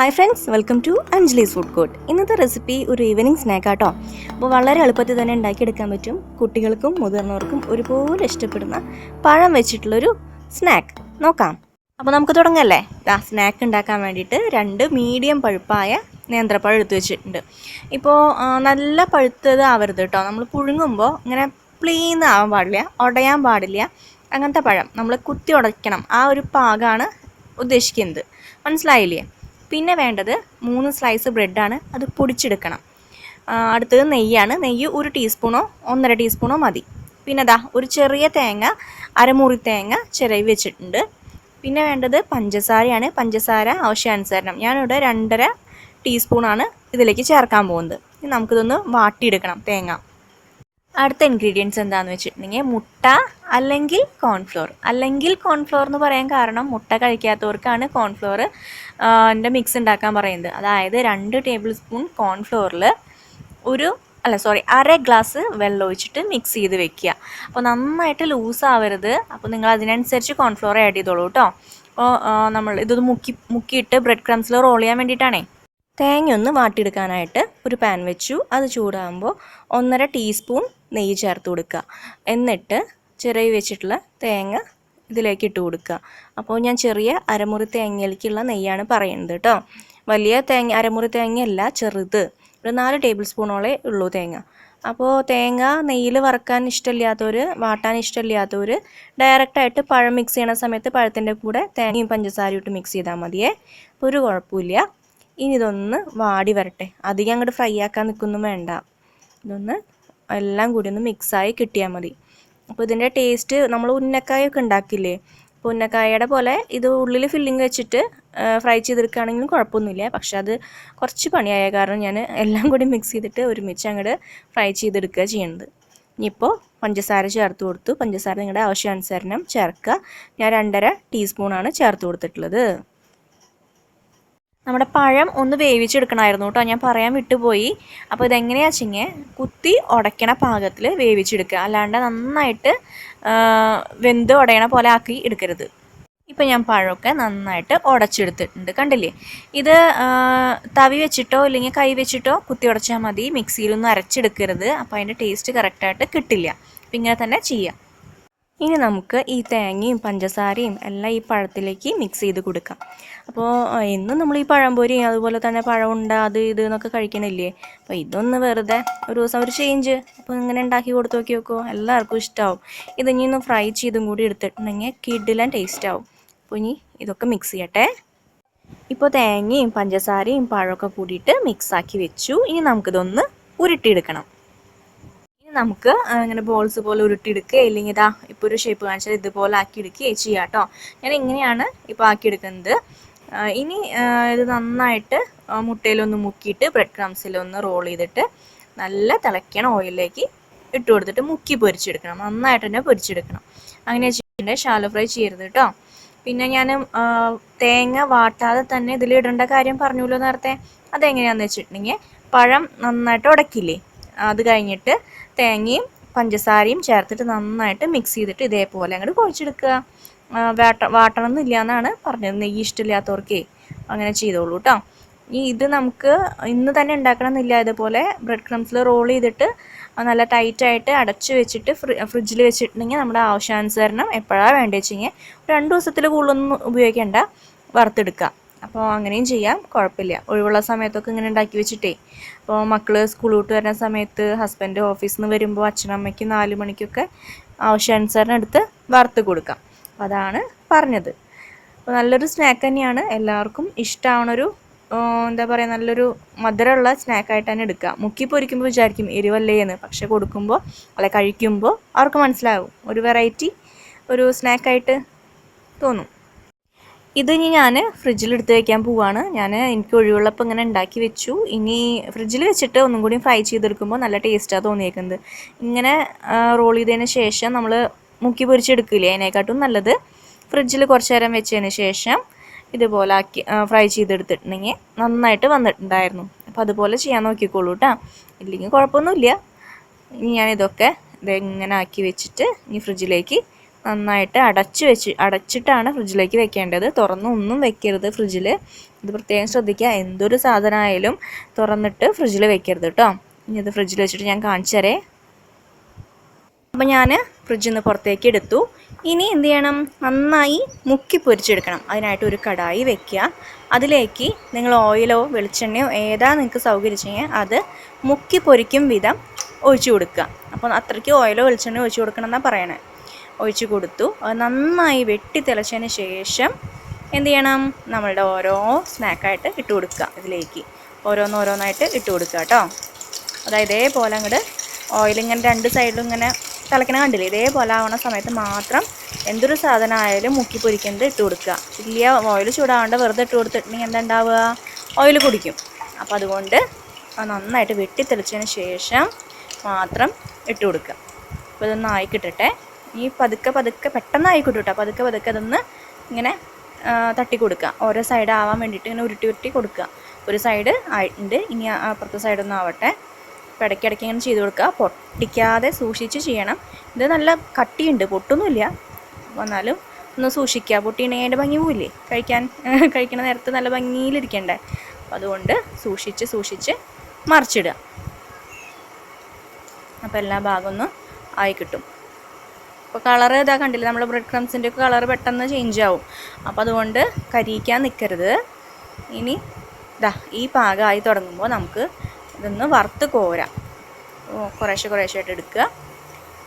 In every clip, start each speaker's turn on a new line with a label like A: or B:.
A: Hi friends welcome to Anjali's food court ഇന്നത്തെ recipe ഒരു evening snack ആട്ടോ. അപ്പോൾ വളരെ എളുപ്പത്തിൽ തന്നെ ഉണ്ടാക്കിയെടുക്കാൻ പറ്റും. കുട്ടികൾക്കും മുതിർന്നവർക്കും ഒരുപോലെ ഇഷ്ടപ്പെടുന്ന പഴം വെച്ചിട്ടുള്ളൊരു സ്നാക്ക് നോക്കാം. അപ്പോൾ നമുക്ക് തുടങ്ങല്ലേ? ആ സ്നാക്ക് ഉണ്ടാക്കാൻ വേണ്ടിയിട്ട് രണ്ട് മീഡിയം പഴുപ്പായ നേന്ത്രപ്പഴം എടുത്തു വെച്ചിട്ടുണ്ട്. ഇപ്പോൾ നല്ല പഴുത്തത് ആവരുത് കേട്ടോ നമ്മൾ പുഴുങ്ങുമ്പോൾ ഇങ്ങനെ പ്ലീന്ന് ആവാൻ പാടില്ല ഉടയാൻ പാടില്ല. അങ്ങനത്തെ പഴം നമ്മൾ കുത്തി ഉടയ്ക്കണം ആ ഒരു പാകമാണ് ഉദ്ദേശിക്കുന്നത്. മനസ്സിലായില്ലേ? പിന്നെ വേണ്ടത് മൂന്ന് സ്ലൈസ് ബ്രെഡാണ് അത് പൊടിച്ചെടുക്കണം. അടുത്തത് നെയ്യാണ്. നെയ്യ് ഒരു ടീസ്പൂണോ ഒന്നര ടീസ്പൂണോ മതി. പിന്നെ ദാ ഒരു ചെറിയ തേങ്ങ അരമുറി തേങ്ങ ചിരവി വെച്ചിട്ടുണ്ട്. പിന്നെ വേണ്ടത് പഞ്ചസാരയാണ്. പഞ്ചസാര ആവശ്യാനുസരണം ഞാനിവിടെ രണ്ടര ടീസ്പൂണാണ് ഇതിലേക്ക് ചേർക്കാൻ പോകുന്നത്. നമുക്കിതൊന്ന് വാട്ടിയെടുക്കണം തേങ്ങ. അടുത്ത ഇൻഗ്രീഡിയൻസ് എന്താണെന്ന് വെച്ചിട്ടുണ്ടെങ്കിൽ മുട്ട അല്ലെങ്കിൽ കോൺഫ്ലോർ അല്ലെങ്കിൽ കോൺഫ്ലോർ എന്ന് പറയാൻ കാരണം മുട്ട കഴിക്കാത്തവർക്കാണ് കോൺഫ്ലോർ എന്റെ മിക്സ് ഉണ്ടാക്കാൻ പറയുന്നത്. അതായത് രണ്ട് ടേബിൾ സ്പൂൺ കോൺഫ്ലോറിൽ ഒരു അല്ല സോറി അര ഗ്ലാസ് വെള്ളം ഒഴിച്ചിട്ട് മിക്സ് ചെയ്ത് വെക്കുക. അപ്പോൾ നന്നായിട്ട് ലൂസ് ആവരുത്. അപ്പോൾ നിങ്ങൾ അതിനനുസരിച്ച് കോൺഫ്ലോർ ആഡ് ചെയ്തോളൂ കേട്ടോ അപ്പോൾ നമ്മൾ ഇതൊന്ന് മുക്കി മുക്കിയിട്ട് ബ്രെഡ് ക്രംസിൽ റോൾ ചെയ്യാൻ വേണ്ടിയിട്ടാണേ. തേങ്ങ ഒന്ന് വാട്ടിയെടുക്കാനായിട്ട് ഒരു പാൻ വെച്ചു. അത് ചൂടാകുമ്പോൾ ഒന്നര ടീസ്പൂൺ നെയ്യ് ചേർത്ത് കൊടുക്കുക. എന്നിട്ട് ചെറിയ വെച്ചിട്ടുള്ള തേങ്ങ ഇതിലേക്ക് ഇട്ട് കൊടുക്കുക. അപ്പോൾ ഞാൻ ചെറിയ അരമുറി തേങ്ങയിലേക്കുള്ള നെയ്യാണ് പറയുന്നത് കേട്ടോ. വലിയ തേങ്ങ അരമുറി തേങ്ങയല്ല ചെറുത്. ഒരു നാല് ടേബിൾ സ്പൂണോളേ ഉള്ളൂ തേങ്ങ. അപ്പോൾ തേങ്ങ നെയ്യിൽ വറക്കാൻ ഇഷ്ടമില്ലാത്തവർ വാട്ടാൻ ഇഷ്ടമില്ലാത്തവർ ഡയറക്റ്റായിട്ട് പഴം മിക്സ് ചെയ്യണ സമയത്ത് പഴത്തിന്റെ കൂടെ തേങ്ങയും പഞ്ചസാരയും ഇട്ട് മിക്സ് ചെയ്താൽ മതിയേ. അപ്പോൾ ഒരു കുഴപ്പമില്ല. ഇനി ഇതൊന്ന് വാടി വരട്ടെ. അധികം അങ്ങോട്ട് ഫ്രൈ ആക്കാൻ നിൽക്കൊന്നും വേണ്ട. ഇതൊന്ന് എല്ലാം കൂടി ഒന്ന് മിക്സായി കിട്ടിയാൽ മതി. അപ്പോൾ ഇതിന്റെ ടേസ്റ്റ് നമ്മൾ ഉന്നക്കായൊക്കെ ഉണ്ടാക്കില്ലേ അപ്പോൾ ഉന്നക്കായയുടെ പോലെ ഇത് ഉള്ളിൽ ഫില്ലിങ് വെച്ചിട്ട് ഫ്രൈ ചെയ്തെടുക്കുകയാണെങ്കിലും കുഴപ്പമൊന്നുമില്ല. പക്ഷെ അത് കുറച്ച് പണിയായ കാരണം ഞാൻ എല്ലാം കൂടി മിക്സ് ചെയ്തിട്ട് ഒരുമിച്ച് അങ്ങോട്ട് ഫ്രൈ ചെയ്തെടുക്കുക ചെയ്യുന്നത് ഇനിയിപ്പോൾ പഞ്ചസാര ചേർത്ത് കൊടുത്തു. പഞ്ചസാര നിങ്ങളുടെ ആവശ്യാനുസരണം ചേർക്കുക. ഞാൻ രണ്ടര ടീസ്പൂണാണ് ചേർത്ത് കൊടുത്തിട്ടുള്ളത്. നമ്മുടെ പഴം ഒന്ന് വേവിച്ചെടുക്കണമായിരുന്നു കേട്ടോ. ഞാൻ പറയാൻ വിട്ടുപോയി. അപ്പോൾ ഇതെങ്ങനെയാ വെച്ചിങ്ങനെ കുത്തി ഉടയ്ക്കണ പാകത്തിൽ വേവിച്ചെടുക്കുക. അല്ലാണ്ട് നന്നായിട്ട് വെന്ത് ഉടയണ പോലെ ആക്കി എടുക്കരുത്. ഇപ്പം ഞാൻ പഴമൊക്കെ നന്നായിട്ട് ഉടച്ചെടുത്തിട്ടുണ്ട്. കണ്ടില്ലേ? ഇത് തവി വെച്ചിട്ടോ ഇല്ലെങ്കിൽ കൈ വെച്ചിട്ടോ കുത്തി ഉടച്ചാൽ മതി. മിക്സിയിലൊന്നും അരച്ചെടുക്കരുത്. അപ്പോൾ അതിന്റെ ടേസ്റ്റ് കറക്റ്റായിട്ട് കിട്ടില്ല. അപ്പം ഇങ്ങനെ തന്നെ ചെയ്യാം ഇനി നമുക്ക് ഈ തേങ്ങയും പഞ്ചസാരയും എല്ലാം ഈ പഴത്തിലേക്ക് മിക്സ് ചെയ്ത് കൊടുക്കാം. അപ്പോൾ എന്നും നമ്മൾ ഈ പഴംപൊരിയും അതുപോലെ തന്നെ പഴമുണ്ട അത് ഇത് എന്നൊക്കെ കഴിക്കണില്ലേ? അപ്പോൾ ഇതൊന്ന് വെറുതെ ഒരു ദിവസം ഒരു ചേഞ്ച് അപ്പോൾ ഇങ്ങനെ ഉണ്ടാക്കി കൊടുത്ത് നോക്കി നോക്കുമോ എല്ലാവർക്കും ഇഷ്ടമാവും ഇത് ഇനി ഒന്ന് ഫ്രൈ ചെയ്തും കൂടി എടുത്തിട്ടുണ്ടെങ്കിൽ കിഡിലും ടേസ്റ്റ് ആവും. അപ്പോൾ ഇനി ഇതൊക്കെ മിക്സ് ചെയ്യട്ടെ. ഇപ്പോൾ തേങ്ങയും പഞ്ചസാരയും പഴമൊക്കെ കൂടിയിട്ട് മിക്സാക്കി വെച്ചു. ഇനി നമുക്കിതൊന്ന് ഉരുട്ടിയെടുക്കണം. നമുക്ക് ഇങ്ങനെ ബോൾസ് പോലെ ഉരുട്ടിയെടുക്കുക. ഇല്ലെങ്കിൽ ഇതാ ഇപ്പോൾ ഒരു ഷേപ്പ് കാണിച്ചാൽ ഇതുപോലെ ആക്കി എടുക്കുകയും ചെയ്യാം കേട്ടോ ഞാൻ ഇങ്ങനെയാണ് ഇപ്പോൾ ആക്കിയെടുക്കുന്നത്. ഇനി ഇത് നന്നായിട്ട് മുട്ടയിലൊന്ന് മുക്കിയിട്ട് ബ്രെഡ് ക്രംസിലൊന്ന് റോൾ ചെയ്തിട്ട് നല്ല തിളയ്ക്കണ ഓയിലിലേക്ക് ഇട്ട് കൊടുത്തിട്ട് മുക്കി പൊരിച്ചെടുക്കണം. നന്നായിട്ട് തന്നെ പൊരിച്ചെടുക്കണം. അങ്ങനെ ചെയ്യേണ്ടത്. ഷാലോ ഫ്രൈ ചെയ്യരുത് കേട്ടോ പിന്നെ ഞാൻ തേങ്ങ വാട്ടാതെ തന്നെ ഇതിൽ ഇടേണ്ട കാര്യം പറഞ്ഞല്ലോ നേരത്തെ. അതെങ്ങനെയാണെന്ന് വെച്ചിട്ടുണ്ടെങ്കിൽ പഴം നന്നായിട്ട് ഉടക്കില്ലേ? അത് കഴിഞ്ഞിട്ട് തേങ്ങയും പഞ്ചസാരയും ചേർത്തിട്ട് നന്നായിട്ട് മിക്സ് ചെയ്തിട്ട് ഇതേപോലെ അങ്ങോട്ട് കുഴച്ചെടുക്കുക. വാട്ട വാട്ടണം എന്നില്ല എന്നാണ് പറഞ്ഞത്. നെയ്യ് ഇഷ്ടമില്ലാത്തവർക്കേ അങ്ങനെ ചെയ്തോളൂ കേട്ടോ ഇനി ഇത് നമുക്ക് ഇന്ന് തന്നെ ഉണ്ടാക്കണം എന്നില്ല ഇതുപോലെ ബ്രെഡ് ക്രംസിൽ റോൾ ചെയ്തിട്ട് നല്ല ടൈറ്റായിട്ട് അടച്ച് വെച്ചിട്ട് ഫ്രി ഫ്രിഡ്ജിൽ വെച്ചിട്ടുണ്ടെങ്കിൽ നമ്മുടെ ആവശ്യാനുസരണം എപ്പോഴാണ് വേണ്ടത് വെച്ച് കഴിഞ്ഞാൽ രണ്ട് ദിവസത്തിൽ കൂടുതലൊന്നും ഉപയോഗിക്കേണ്ട. വറുത്തെടുക്കുക. അപ്പോൾ അങ്ങനെയും ചെയ്യാം. കുഴപ്പമില്ല. ഒഴിവുള്ള സമയത്തൊക്കെ ഇങ്ങനെ ഉണ്ടാക്കി വെച്ചിട്ടേ. അപ്പോൾ മക്കൾ സ്കൂൾ വിട്ട് വരുന്ന സമയത്ത് ഹസ്ബൻഡ് ഓഫീസിൽ നിന്ന് വരുമ്പോൾ അച്ഛനമ്മയ്ക്ക് നാല് മണിക്കൊക്കെ ആവശ്യാനുസരണം എടുത്ത് വറുത്ത് കൊടുക്കാം. അതാണ് പറഞ്ഞത്. അപ്പോൾ നല്ലൊരു സ്നാക്ക് തന്നെയാണ്. എല്ലാവർക്കും ഇഷ്ടമാവണൊരു എന്താ പറയുക നല്ലൊരു മധുരമുള്ള സ്നാക്കായിട്ട് തന്നെ എടുക്കുക മുക്കി പൊരിക്കുമ്പോൾ വിചാരിക്കും എരിവല്ലേ എന്ന്. പക്ഷെ കൊടുക്കുമ്പോൾ അല്ല കഴിക്കുമ്പോൾ അവർക്ക് മനസ്സിലാവും. ഒരു വെറൈറ്റി ഒരു സ്നാക്കായിട്ട് തോന്നും. ഇത് ഇനി ഞാൻ ഫ്രിഡ്ജിൽ എടുത്ത് വെക്കാൻ പോവാണ്. ഞാൻ എനിക്ക് ഒഴിവുള്ളപ്പോൾ ഇങ്ങനെ ഉണ്ടാക്കി വെച്ചു. ഇനി ഫ്രിഡ്ജിൽ വെച്ചിട്ട് ഒന്നും കൂടി ഫ്രൈ ചെയ്തെടുക്കുമ്പോൾ നല്ല ടേസ്റ്റാണ് തോന്നിയേക്കുന്നത്. ഇങ്ങനെ റോൾ ചെയ്തതിന് ശേഷം നമ്മൾ മുക്കി പൊരിച്ചെടുക്കില്ലേ? അതിനെക്കാട്ടും നല്ലത് ഫ്രിഡ്ജിൽ കുറച്ച് നേരം വെച്ചതിന് ശേഷം ഇതുപോലെ ആക്കി ഫ്രൈ ചെയ്തെടുത്തിട്ടുണ്ടെങ്കിൽ നന്നായിട്ട് വന്നിട്ടുണ്ടായിരുന്നു. അപ്പോൾ അതുപോലെ ചെയ്യാൻ നോക്കിക്കോളൂ കേട്ടോ ഇല്ലെങ്കിൽ കുഴപ്പമൊന്നുമില്ല. ഇനി ഞാനിതൊക്കെ ഇതെങ്ങനെ ആക്കി വെച്ചിട്ട് ഇനി ഫ്രിഡ്ജിലേക്ക് നന്നായിട്ട് അടച്ചു വെച്ച് അടച്ചിട്ടാണ് ഫ്രിഡ്ജിലേക്ക് വെക്കേണ്ടത്. തുറന്നൊന്നും വെക്കരുത് ഫ്രിഡ്ജിൽ ഇത് പ്രത്യേകം ശ്രദ്ധിക്കുക. എന്തൊരു സാധനമായാലും തുറന്നിട്ട് ഫ്രിഡ്ജിൽ വെക്കരുത് കേട്ടോ. ഇനി ഇത് ഫ്രിഡ്ജിൽ വെച്ചിട്ട് ഞാൻ കാണിച്ചു തരേ. അപ്പോൾ ഞാൻ ഫ്രിഡ്ജിൽ നിന്ന് പുറത്തേക്ക് എടുത്തു. ഇനി എന്ത് ചെയ്യണം? നന്നായി മുക്കി പൊരിച്ചെടുക്കണം. അതിനായിട്ട് ഒരു കടായി വെക്കുക. അതിലേക്ക് നിങ്ങൾ ഓയിലോ വെളിച്ചെണ്ണയോ ഏതാ നിങ്ങൾക്ക് സൗകര്യം അത് മുക്കി പൊരിക്കും വിധം ഒഴിച്ചു കൊടുക്കുക. അപ്പോൾ അത്രയ്ക്ക് ഓയിലോ വെളിച്ചെണ്ണയോ ഒഴിച്ചു കൊടുക്കണം എന്നാണ് പറയണേ. ഒഴിച്ചു കൊടുത്തു. നന്നായി വെട്ടി തിളച്ചതിന് ശേഷം എന്ത് ചെയ്യണം? നമ്മളുടെ ഓരോ സ്നാക്കായിട്ട് ഇട്ട് കൊടുക്കുക ഇതിലേക്ക്. ഓരോന്നോരോന്നായിട്ട് ഇട്ട് കൊടുക്കുക കേട്ടോ. അതായത് ഇതേപോലെ അങ്ങോട്ട് ഓയിൽ ഇങ്ങനെ രണ്ട് സൈഡിലും ഇങ്ങനെ തിളക്കണ കണ്ടില്ലേ? ഇതേപോലെ ആവണ സമയത്ത് മാത്രം എന്തൊരു സാധനം ആയാലും മുക്കി പൊരിക്കുന്നത് ഇട്ട് കൊടുക്കുക. ഇല്ല ഓയിൽ ചൂടാവേണ്ട വെറുതെ ഇട്ട് കൊടുത്തിട്ടുണ്ടെങ്കിൽ എന്താ ഉണ്ടാവുക? ഓയിൽ കുടിക്കും. അപ്പോൾ അതുകൊണ്ട് അത് നന്നായിട്ട് വെട്ടി തെളിച്ചതിന് ശേഷം മാത്രം ഇട്ട് കൊടുക്കുക. അപ്പോൾ ഇതൊന്ന് കിട്ടട്ടെ. ഈ പതുക്കെ പതുക്കെ പെട്ടെന്ന് ആയി കിട്ടും പതുക്കെ പതുക്കെ അതൊന്ന് ഇങ്ങനെ തട്ടി കൊടുക്കുക ഓരോ സൈഡ് ആവാൻ വേണ്ടിയിട്ട് ഇങ്ങനെ ഉരുട്ടി ഉരുട്ടി കൊടുക്കുക. ഒരു സൈഡ് ആയിട്ടുണ്ട്. ഇനി അപ്പുറത്തെ സൈഡൊന്നും ആവട്ടെ. അപ്പോൾ ഇടയ്ക്കിടയ്ക്ക് ഇങ്ങനെ ചെയ്ത് കൊടുക്കുക. പൊട്ടിക്കാതെ സൂക്ഷിച്ച് ചെയ്യണം. ഇത് നല്ല കട്ടിയുണ്ട്. പൊട്ടൊന്നുമില്ല. വന്നാലും ഒന്ന് സൂക്ഷിക്കുക. പൊട്ടിയുണ്ടെങ്കിൽ അതിന്റെ ഭംഗി പോവില്ലേ? കഴിക്കാൻ കഴിക്കണ നേരത്ത് നല്ല ഭംഗിയിലിരിക്കണ്ടേ? അപ്പോൾ അതുകൊണ്ട് സൂക്ഷിച്ച് സൂക്ഷിച്ച് മറിച്ചിടുക. അപ്പോൾ എല്ലാ ഭാഗമൊന്നും ആയി കിട്ടും അപ്പോൾ കളർ ഇതാ കണ്ടില്ല? നമ്മൾ ബ്രെഡ് ക്രംസിന്റെ ഒക്കെ കളറ് പെട്ടെന്ന് ചേഞ്ച് ആവും. അപ്പോൾ അതുകൊണ്ട് കരിയിക്കാൻ നിൽക്കരുത് ഇനി ഇതാ ഈ പാകമായി തുടങ്ങുമ്പോൾ നമുക്ക് ഇതൊന്ന് വറുത്ത് കോരാം. കുറേശ്ശെ കുറേശ്ശെ ആയിട്ട് എടുക്കുക.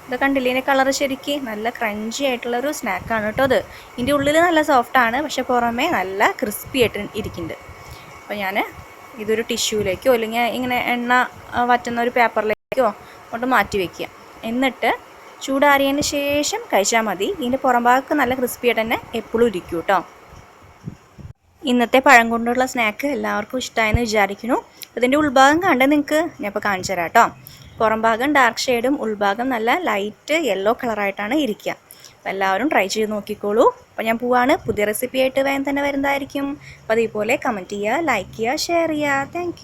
A: ഇത് കണ്ടില്ലേ? ഇതിന്റെ കളറ് ശരിക്ക് നല്ല ക്രഞ്ചി ആയിട്ടുള്ളൊരു സ്നാക്കാണ് കേട്ടോ അത് ഇതിന്റെ ഉള്ളിൽ നല്ല സോഫ്റ്റാണ് പക്ഷെ പുറമേ നല്ല ക്രിസ്പി ആയിട്ട് ഇരിക്കുന്നുണ്ട്. അപ്പോൾ ഞാൻ ഇതൊരു ടിഷ്യൂലേക്കോ അല്ലെങ്കിൽ ഇങ്ങനെ എണ്ണ വറ്റുന്ന ഒരു പേപ്പറിലേക്കോ കൊണ്ട് മാറ്റി വയ്ക്കുക എന്നിട്ട് ചൂടാറിയതിന് ശേഷം കഴിച്ചാൽ മതി. ഇതിന്റെ പുറം ഭാഗത്ത് നല്ല ക്രിസ്പി ആയിട്ട് തന്നെ എപ്പോഴും ഇരിക്കും കേട്ടോ ഇന്നത്തെ പഴം കൊണ്ടുള്ള സ്നാക്ക് എല്ലാവർക്കും ഇഷ്ടമായെന്ന് വിചാരിക്കുന്നു. ഇതിന്റെ ഉൾഭാഗം കണ്ട് നിങ്ങൾക്ക് ഞാൻ ഇപ്പോൾ കാണിച്ചു തരാം കേട്ടോ പുറം ഭാഗം ഡാർക്ക് ഷെയ്ഡും ഉൾഭാഗം നല്ല ലൈറ്റ് യെല്ലോ കളറായിട്ടാണ് ഇരിക്കുക അപ്പോൾ എല്ലാവരും ട്രൈ ചെയ്ത് നോക്കിക്കോളൂ. അപ്പോൾ ഞാൻ പോവാണ്. പുതിയ റെസിപ്പി ആയിട്ട് വേഗം തന്നെ വരുന്നതായിരിക്കും. അപ്പോൾ അതേപോലെ കമന്റ് ചെയ്യുക ലൈക്ക് ചെയ്യുക ഷെയർ ചെയ്യുക. താങ്ക്